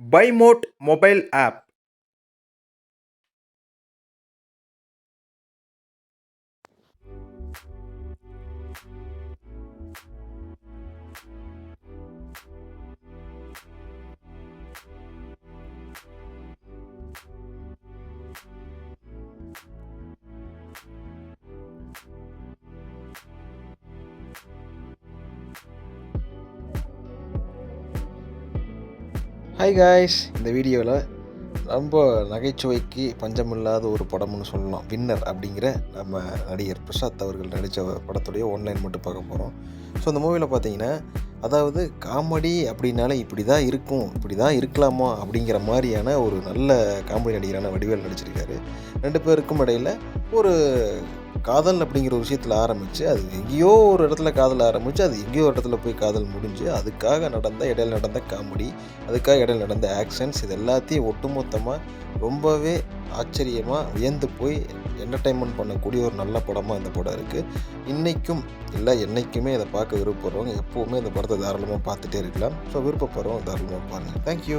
Buymode mobile app hi guys இந்த வீடியோவில் ரொம்ப நகைச்சுவைக்கு பஞ்சமில்லாத ஒரு படம்னு சொல்லலாம். வின்னர் அப்படிங்கிற நம்ம நடிகர் பிரசாத் அவர்கள் நடித்த படத்துடைய ஒன்லைன் மட்டும் பார்க்க போகிறோம் ஸோ அந்த மூவியில் பார்த்தீங்கன்னா அதாவது காமெடி அப்படின்னாலே இப்படி தான் இருக்கும் இப்படி தான் இருக்கலாமா அப்படிங்கிற மாதிரியான ஒரு நல்ல காமெடி நடிகரான வடிவேல் நடிச்சிருக்காரு. ரெண்டு பேருக்கும் இடையில் ஒரு காதல் அப்படிங்கிற ஒரு விஷயத்தில் ஆரம்பித்து அது எங்கேயோ ஒரு இடத்துல காதல் ஆரம்பித்து அது எங்கேயோ ஒரு இடத்துல போய் காதல் முடிஞ்சு அதுக்காக நடந்த இடையில நடந்த காமெடி அதுக்காக இடையில நடந்த ஆக்ஷன்ஸ் இது எல்லாத்தையும் ஒட்டுமொத்தமாக ரொம்பவே ஆச்சரியமாக வியந்து போய் என்டர்டைன்மெண்ட் பண்ணக்கூடிய ஒரு நல்ல படமாக இந்த படம் இருக்குது இன்றைக்கும் இல்லை என்றைக்குமே இதை பார்க்க விருப்பப்படுறவங்க எப்போவுமே இந்த படத்தை தாராளமாக பார்த்துட்டே இருக்கலாம். ஸோ விருப்பப்படுறவங்க தாராளமாக பாருங்கள் தேங்க்யூ